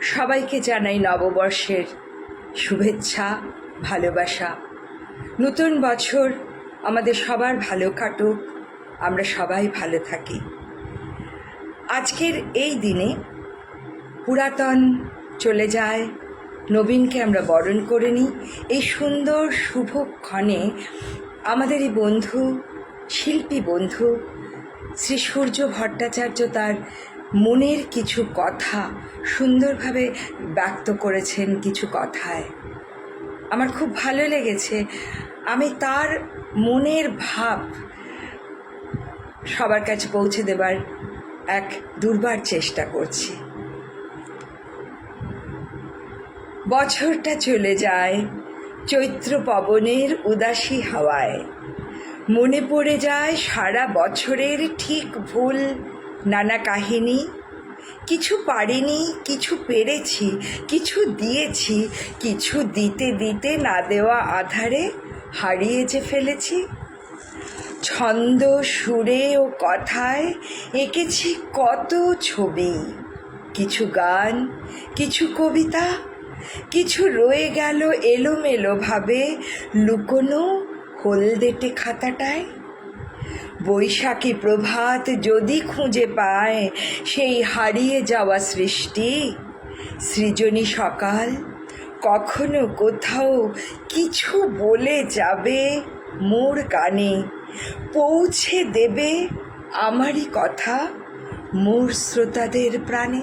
সবাইকে জানাই নববর্ষের শুভেচ্ছা, ভালোবাসা। নতুন বছর আমাদের সবার ভালো কাটুক, আমরা সবাই ভালো থাকি। আজকের এই দিনে পুরাতন চলে যায়, নবীনকে আমরা বরণ করে নিই। এই সুন্দর শুভক্ষণে আমাদের এই বন্ধু, শিল্পী বন্ধু শ্রী সূর্য ভট্টাচার্য তার মনের কিছু কথা সুন্দরভাবে ব্যক্ত করেছেন কিছু কথায়। আমার খুব ভালো লেগেছে। আমি তার মনের ভাব সবার কাছে পৌঁছে দেবার এক দুর্বার চেষ্টা করছি। বছরটা চলে যায়, চৈত্র পবনের উদাসী হাওয়ায়। মনে পড়ে যায় সারা বছরের ঠিক ভুল নানা কাহিনী। কিছু পারিনি, কিছু পেরেছি, কিছু দিয়েছি, কিছু দিতে দিতে না দেওয়া আধারে হারিয়ে যে ফেলেছি। ছন্দ, সুরে ও কথায় এঁকেছি কত ছবি। কিছু গান, কিছু কবিতা, কিছু রয়ে গেল এলোমেলোভাবে লুকোনো হলদেটে খাতাটায়। বৈশাখী প্রভাত যদি খুঁজে পায়, সেই হারিয়ে যাওয়া সৃষ্টি। সৃজনী সকাল, কখনো কোথাও কিছু বলে যাবে মোর কানে। পৌঁছে দেবে আমারই কথা, মোর শ্রোতাদের প্রাণে।